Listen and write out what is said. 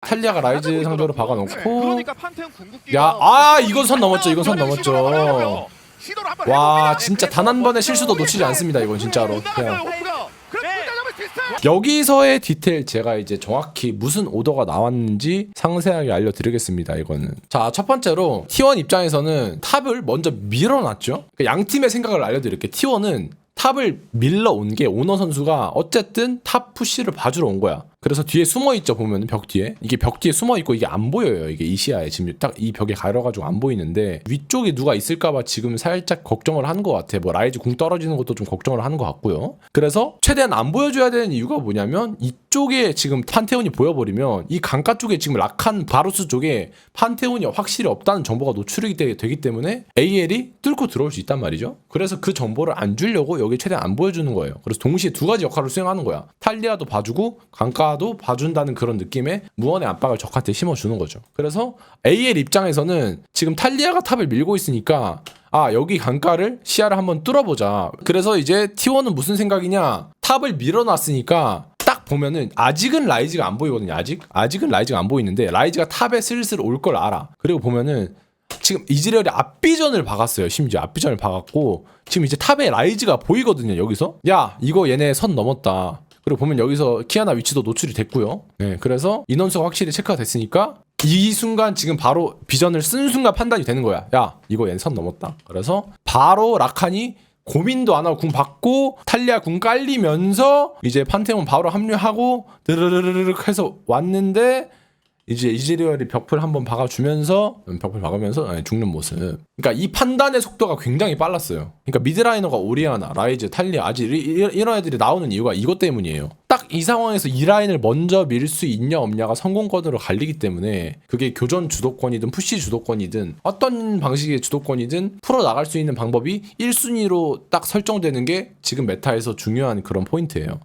탈리아가 라이즈 상대로 박아놓고. 그러니까 판테온 궁극기 야, 아, 이건 선 넘었죠. 이건 선 넘었죠. 와 진짜 단 한 번의 실수도 놓치지 않습니다 이건 진짜로. 그냥. 여기서의 디테일 제가 이제 정확히 무슨 오더가 나왔는지 상세하게 알려드리겠습니다 이거는. 자 첫 번째로 T1 입장에서는 탑을 먼저 밀어놨죠? 그양 팀의 생각을 알려드릴게요. T1은 탑을 밀러 온 게 오너 선수가 어쨌든 탑 푸시를 봐주러 온 거야. 그래서 뒤에 숨어 있죠 보면 벽 뒤에. 이게 벽 뒤에 숨어 있고 이게 안 보여요 이게 이 시야에. 지금 딱 이 벽에 가려가지고 안 보이는데 위쪽에 누가 있을까봐 지금 살짝 걱정을 하는 것 같아. 뭐 라이즈 궁 떨어지는 것도 좀 걱정을 하는 것 같고요. 그래서 최대한 안 보여줘야 되는 이유가 뭐냐면 이쪽에 지금 판테온이 보여버리면 이 강가 쪽에 지금 락한 바루스 쪽에 판테온이 확실히 없다는 정보가 노출이 되- 되기 때문에 AL이 뚫고 들어올 수 있단 말이죠. 그래서 그 정보를 안 주려고 여기 최대한 안 보여주는 거예요. 그래서 동시에 두 가지 역할을 수행하는 거야. 탈리아도 봐주고 강가 도 봐준다는 그런 느낌의 무언의 압박을 적한테 심어주는 거죠 그래서 AL 입장에서는 지금 탈리아가 탑을 밀고 있으니까 아 여기 강가를 시야를 한번 뚫어보자 그래서 이제 T1은 무슨 생각이냐 탑을 밀어놨으니까 딱 보면은 아직은 라이즈가 안 보이거든요 아직 아직은 라이즈가 안 보이는데 라이즈가 탑에 슬슬 올 걸 알아 그리고 보면은 지금 이즈리얼이 앞비전을 박았어요. 심지어 앞비전을 박았고 지금 이제 탑에 라이즈가 보이거든요. 여기서 야 이거 얘네 선 넘었다. 그리고 보면 여기서 키아나 위치도 노출이 됐고요. 네, 그래서 인원수가 확실히 체크가 됐으니까 이 순간 지금 바로 비전을 쓴 순간 판단이 되는 거야. 야 이거 얘네 선 넘었다. 그래서 바로 라칸이 고민도 안 하고 궁 받고 탈리아 궁 깔리면서 이제 판테온 바로 합류하고 드르르르륵 해서 왔는데 이제 이즈리얼이 벽풀 한번 박아주면서 음, 벽풀 박으면서 네, 죽는 모습. 그러니까 이 판단의 속도가 굉장히 빨랐어요. 그러니까 미드라이너가 오리아나, 라이즈, 탈리아 이- 이런 애들이 나오는 이유가 이것 때문이에요. 딱 이 상황에서 이 라인을 먼저 밀 수 있냐 없냐가 성공권으로 갈리기 때문에 그게 교전 주도권이든 푸시 주도권이든 어떤 방식의 주도권이든 풀어 나갈 수 있는 방법이 1순위로 딱 설정되는 게 지금 메타에서 중요한 그런 포인트예요.